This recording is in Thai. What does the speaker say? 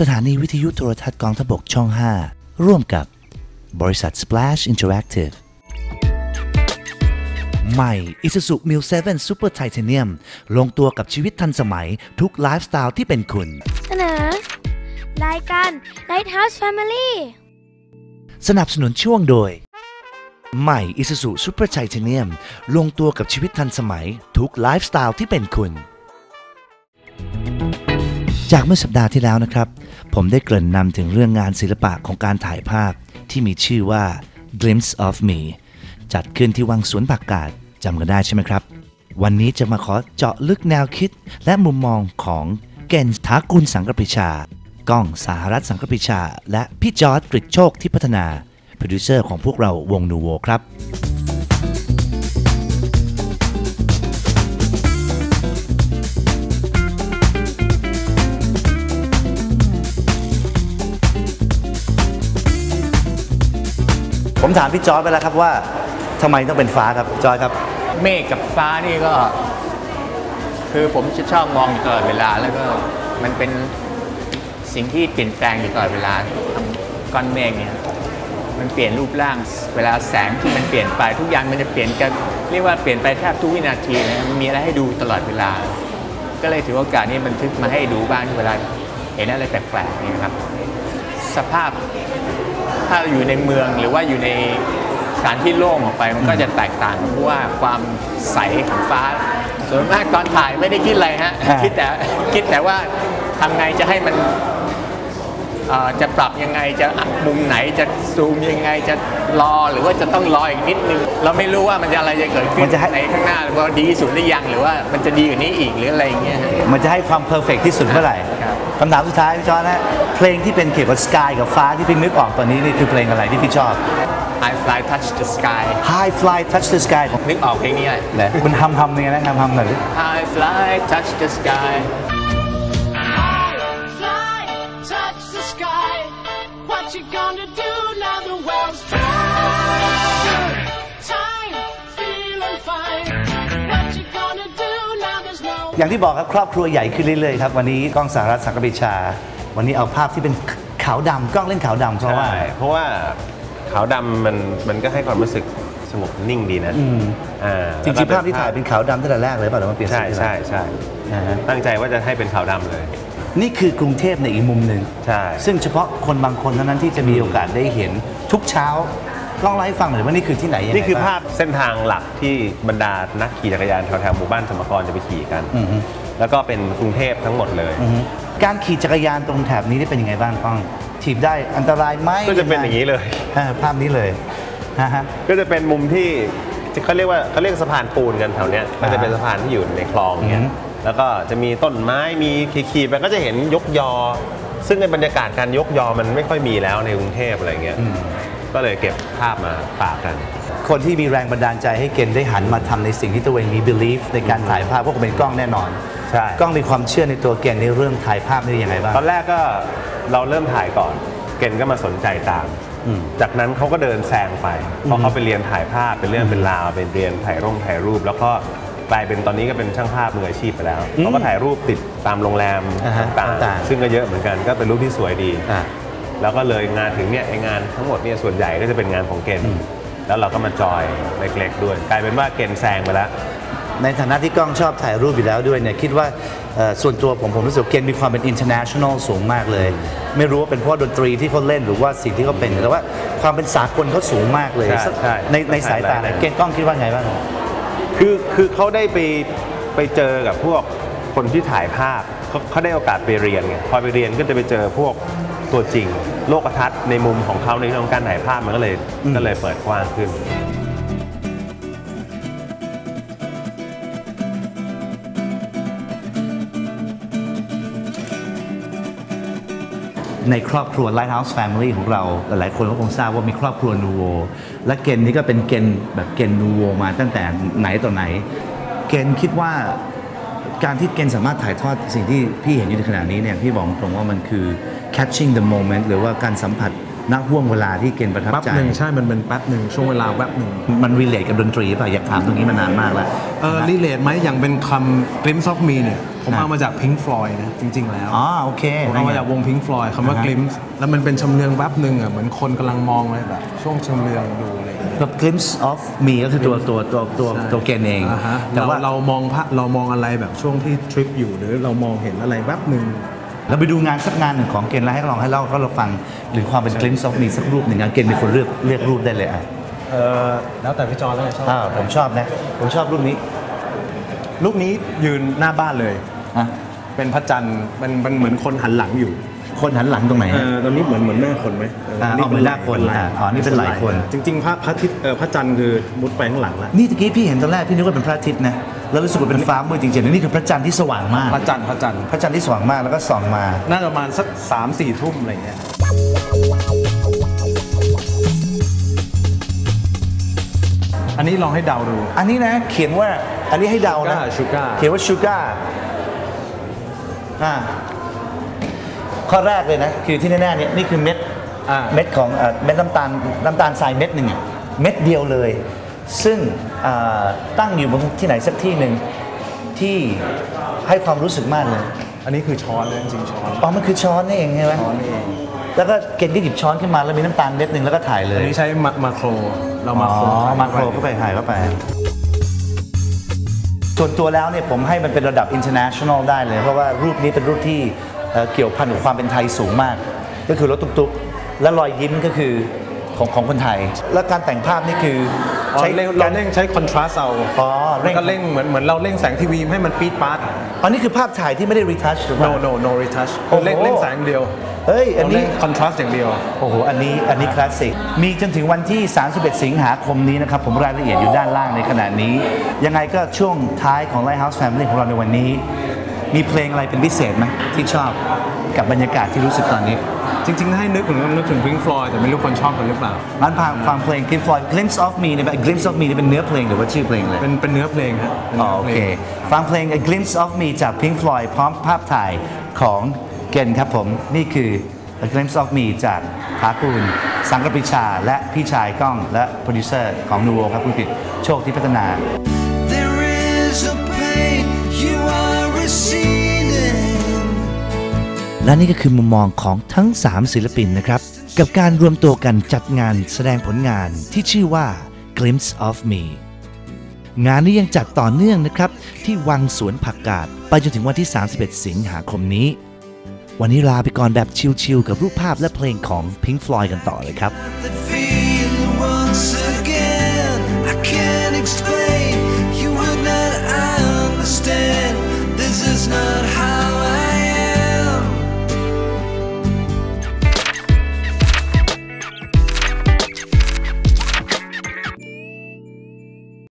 สถานีวิทยุโทรทัศน์กองทพบกช่อง 5 ร่วมกับบริษัท Splash Interactive ใหม่ Isuzu m i l 7 Super Titanium ลงตัวกับชีวิตทันสมัยทุกไลฟ์สไตล์ที่เป็นคุณ เสนอ รายการ Lighthouse Family สนับสนุนช่วงโดย ใหม่ Isuzu Super Titanium ลงตัวกับชีวิตทันสมัยทุกไลฟ์สไตล์ที่เป็นคุณ จากเมื่อสัปดาห์ที่แล้วนะครับ ผมได้เกริ่นนำถึงเรื่องงานศิลปะของการถ่ายภาพที่มีชื่อว่า Glimpse of Me จัดขึ้นที่วังสวนผักกาดจำกันได้ใช่ไหมครับ วันนี้จะมาขอเจาะลึกแนวคิด และมุมมองของเกณฑ์ทากุลสังกปริชา ก้องสหรัฐสังกปริชา และพี่จอร์ดกริกโชคที่พัฒนา โปรดิวเซอร์ของพวกเราวงนูโวครับ ผมถามพี่จอร์ดไปแล้วครับว่าทำไมต้องเป็นฟ้าครับจอร์ดครับ เมฆกับฟ้านี่ก็ คือผมจะชอบมองอยู่ตลอดเวลา แล้วก็มันเป็นสิ่งที่เปลี่ยนแปลงอยู่ตลอดเวลาก้อนเมฆเนี่ยมันเปลี่ยนรูปร่างเวลาแสงที่มันเปลี่ยนไปทุกอย่างมันจะเปลี่ยนกันเรียกว่าเปลี่ยนไปแทบทุกวินาทีนะมันมีอะไรให้ดูตลอดเวลา ก็เลยถือโอกาสนี้บันทึกมาให้ดูบ้างเวลาเห็นอะไรแปลกๆนี่ครับ สภาพ ถ้าอยู่ในเมืองหรือว่าอยู่ในสถานที่โล่งออกไปมันก็จะแตกต่างเพราะว่าความใสของฟ้า ส่วนมากตอนถ่ายไม่ได้คิดอะไรฮะฮะคิดแต่คิดแต่ว่าทำไงจะให้มันเอ่อจะปรับยังไงจะอัดมุมไหนจะซูมยังไงจะรอหรือว่าจะต้องรออีกนิดนึง เราไม่รู้ว่ามันจะอะไรจะเกิดขึ้มันนจะให้ในข้างหน้าว่าดีที่สุดหรือยังหรือว่ามันจะดีกว่านี้อีกหรืออะไรอย่างเงี้ยฮะมันจะให้ความเพอร์เฟกที่สุดเมื่อไหร่ ครับคำถามสุดท้ายพี่จอร์ดนะเพลงที่เป็นเกี่ยวกับสกายกับฟ้าที่พี่นึกออกตอนนี้นี่คือเพลงอะไรที่พี่ชอบ I fly touch the sky High Fly Touch the Sky ของนึกออกเพลงนี้เลยนะคุณทำทำยังไงนะทำทำหน่อยดิ I fly touch the sky Fly, touch the sky. What you gonna do อย่างที่บอกครับครอบครัวใหญ่ขึ้นเรื่อยๆครับวันนี้กล้องสหรัฐสังกปริชา วันนี้เอาภาพที่เป็นขาวดำกล้องเล่นขาวดำเพราะว่า ใช่เพราะว่าขาวดำมันมันก็ให้ความรู้สึกสงบนิ่งดีนะอ่าจริงๆภาพที่ถ่ายเป็นขาวดำตั้งแต่แรกเลยป่ะหรือว่าเปลี่ยนสีใช่ทีหลัง ใช่ใช่อ่าฮะ ตั้งใจว่าจะให้เป็นขาวดำเลย นี่คือกรุงเทพในอีกมุมหนึ่งใช่ ซึ่งเฉพาะคนบางคนเท่านั้นที่จะมีโอกาสได้เห็นทุกเช้า ลองไล่าให้ฟังหน่อยว่านี่คือที่ไหนยังไงนี่คือบ้งภาพเส้นทางหลักที่บรรดานักขี่จักรยานแถวๆหมู่บ้านสมกรจะไปขี่กันอือฮึแล้วก็เป็นกรุงเทพทั้งหมดเลยอือฮึการขี่จักรยานตรงแถบนี้ได้เป็นยังไงบ้างป้องถีบได้อันตรายไหมก็จะเป็นอย่างนี้เลยอ่าภาพนี้เลยฮะฮะก็จะเป็นมุมที่เขาเรียกว่าเขาเรียกสะพานปูนกันแถวเนี้ยมันจะเป็นสะพานที่อยู่ในคลองเนี้อืยอฮึแล้วก็จะมีต้นไม้มีขี่ๆไปก็จะเห็นยกยอ ซึ่งในบรรยากาศการยกยอมันไม่ค่อยมีแล้วในกรุงเทพอะไรเงี้ย ก็เลยเก็บภาพมาฝากกัน คนที่มีแรงบันดาลใจให้เกณฑ์ได้หันมาทำในสิ่งที่ตัวเองมี belief ในการถ่ายภาพพวกเป็นกล้องแน่นอนใช่กล้องมีความเชื่อในตัวเกณฑ์ในเรื่องถ่ายภาพนี่ยังไงบ้างตอนแรกก็เราเริ่มถ่ายก่อน เกณฑ์ก็มาสนใจตามอืมจากนั้นเขาก็เดินแซงไปเพราะเขาไปเรียนถ่ายภาพเป็นเรื่องเป็นราวเป็นเรียนถ่ายร่งถ่ายรูป แล้วก็กลายเป็นตอนนี้ก็เป็นช่างภาพมืออาชีพไปแล้วเขาก็ถ่ายรูปติดตามโรงแรมอ่าฮะต่างต่างๆๆซึ่งก็เยอะเหมือนกันก็เป็นรูปที่สวยดีอ่า แล้วก็เลยงานถึงเนี่ยไองานทั้งหมดเนี่ยส่วนใหญ่ก็จะเป็นงานของเกณฑ์แล้วเราก็มาจอยเล็กๆด้วยกลายเป็นว่าเกณฑ์แซงไปแล้ว ในฐานะที่กล้องชอบถ่ายรูปอยู่แล้วด้วยเนี่ยคิดว่าเอ่อส่วนตัวผมผมรู้สึกว่าเกณฑ์มีความเป็น international สูงมากเลย ไม่รู้ว่าเป็นเพราะดนตรีที่เขาเล่นหรือว่าสิ่งที่เขาเป็นแต่ว่าความเป็นสากลเขาสูงมากเลยใช่ใช่ในในสายตาใช่เกณฑ์กล้องคิดว่าไงบ้างคือคือเขาได้ไปไปเจอกับพวกคนที่ถ่ายภาพเขาเขาได้โอกาสไปเรียนไงพอไปเรียนก็จะไปเจอพวก ตัวจริง โลกทัศน์ในมุมของเขาในเรื่องของการถ่ายภาพมันก็เลยก็เลยเปิดกว้างขึ้นในครอบครัว Lighthouse Family ของเรา หลายๆคนก็คงทราบว่ามีครอบครัวนูโว และเกณฑ์นี้ก็เป็นเกณฑ์แบบเกณฑ์นูโวมาตั้งแต่ไหนต่อไหน เกณฑ์คิดว่า การที่เกณฑ์สามารถถ่ายทอดสิ่งที่พี่เห็นอยู่ในขณะนี้เนี่ยพี่บอกตรงว่ามันคือ catching the moment หรือว่าการสัมผัสณห่วงเวลาที่เกณฑ์ประทับแป๊บใจหนึ่งใช่มันเป็นแป๊บหนึ่งช่วงเวลาแป๊บหนึ่งมันรีเลทกับดนตรีป่ะอยากถามตรงนี้มานานมากแล้วเออรีเลทไหมอย่างเป็นคำ glimpse of me เนี่ย ผมครับเอามาจาก Pink Floyd นะจริง ๆ แล้วอ๋อโอเคผมเอามาจากวง Pink Floyd คำว่าอ่าฮะ glimpse แล้วมันเป็นชำเลืองแป๊บหนึ่งอะเหมือนคนกำลังมองเลยแบบช่วงชำเลืองดูอะไรอย่างเงี้ยกับ glimpse of me ก็คือตัวตัวตัวตัวตัวเกณฑ์เองอ่าฮะแต่เราว่าเรามองพระเรามองอะไรแบบช่วงที่ทริปอยู่หรือเรามองเห็นอะไรแป๊บหนึ่งเราไปดูงานสักงานหนึ่งของเกณฑ์แล้วให้ลองให้เล่าก็เราฟังหรือความเป็น glimpse of me สักรูปหนึ่งงานเกณฑ์เป็นคนเลือกเลือกรูปได้เลยอะเออแล้วแต่พี่จอแล้วกันชอบอ่าผมชอบนะผมชอบรูปนี้รูปนี้ยืนหน้าบ้านเลย อะเป็นพระจันทร์มันมันเหมือนคนหันหลังอยู่คนหันหลังตรงไหนเอฮะ อตอนนี้เหมือนเหมือนหน้าคนไหมอ่าเอาเหมือนหน้าคนอ่าอ๋อนี่เป็นหลายคน จริงๆพระพระอาทิตย์เออพระจันทร์คือมุดไปข้างหลังแล้วนี่ตะกี้พี่เห็นตอนแรกพี่นึกว่าเป็นพระอาทิตย์นะแล้วรู้สึกว่าเป็นฟ้ามืดจริงๆนี่คือพระจันทร์ที่สว่างมาก พระจันทร์พระจันทร์พระจันทร์ที่สว่างมากแล้วก็ส่องมา น่าจะประมาณสักสามสี่ทุ่มอะไรเงี้ยอันนี้ลองให้เดาดู อันนี้นะเขียนว่าอันนี้ให้เดานะ Sugar Sugar เขียนว่าชูการ์ อ่าข้อแรกเลยนะ คือที่แน่ๆเนี่ยนี่คือเม็ดอ่า เม็ดของเอ่อเม็ดน้ำตาลน้ำตาลทรายเม็ดหนึ่งอะเม็ดเดียวเลย ซึ่งอ่าตั้งอยู่บนที่ไหนสักที่หนึ่งที่ให้ความรู้สึกมากเลยอันนี้คือช้อนเลยจริงๆช้อนอ๋อมันคือช้อนนี่เองใช่ไหมช้อนนี่เองแล้วก็เกณฑ์ก็หยิบช้อนขึ้นมาแล้วมีน้ำตาลเม็ดหนึ่งแล้วก็ถ่ายเลอัยนนี้ใช้มามาโครเรามาโครอ๋อมาโครเข้าไปถ่ายเข้าไป ส่วนตัวแล้วเนี่ยผมให้มันเป็นระดับ international ได้เลย เพราะว่ารูปนี้เป็นรูปที่เอ่อเกี่ยวพันกับความเป็นไทยสูงมาก ก็คือรถตุ๊กๆ และรอยยิ้มก็คือของของคนไทย แล้วการแต่งภาพนี่คือใช้ใช้เร่งเราเร่งใช้คอนทราสต์เอาอ๋อเร่เร่งงก็เร่งเหมือนเหมือนเราเร่งแสงทีวีให้มันปี๊ดปาร์ตอันนี้คือภาพถ่ายที่ไม่ได้ retouch ถูกไหม no no no retouch โอ้โหเร่งเร่งแสงเดียว เฮ้ย อันนี้เราเร่งคอนทราสต์อย่างเดียว โอ้โห อันนี้ อันนี้คลาสสิก มีจนถึงวันที่ 31 สิงหาคมนี้นะครับ ผมรายละเอียดอยู่ด้านล่างในขณะนี้ ยังไงก็ช่วงท้ายของ Lighthouse Family ของเราในวันนี้ มีเพลงอะไรเป็นพิเศษไหมที่ชอบกับบรรยากาศที่รู้สึกตอนนี้ จริงๆ ให้นึกถึงนึกถึง Pink Floyd แต่ไม่รู้คนชอบกันหรือเปล่าร้านพาฟังเพลง Glimpse of Glimpse of Me เนี่ยเป็น Glimpse of Me เนี่ยเป็นเนื้อเพลงหรือว่าชื่อเพลงเลย เป็นเป็นเนื้อเพลงฮะเป็นอ๋อเนื้อโอเพลเคงฟังเพลง A Glimpse of Me จาก Pink Floyd พร้อมภาพถ่ายของ เกนครับผม นี่คือ A Glimpse of Me จากถากูล สังกปริชา และพี่ชายก้องและโปรดิวเซอร์ของนูโวครับคุณผิดโชคที่พัฒนา There is a pain you are receding. และนี่ก็คือมุมมองของทั้ง 3 ศิลปินนะครับ กับการรวมตัวกันจัดงานแสดงผลงานที่ชื่อว่า Glimpse of Me งานนี้ยังจัดต่อเนื่องนะครับ ที่วังสวนผักกาด ไปจนถึงวันที่ 31 สิงหาคมนี้ วันนี้ลาไปก่อนแบบชิลๆกับรูปภาพและเพลงของ Pink Floyd กันต่อเลยครับ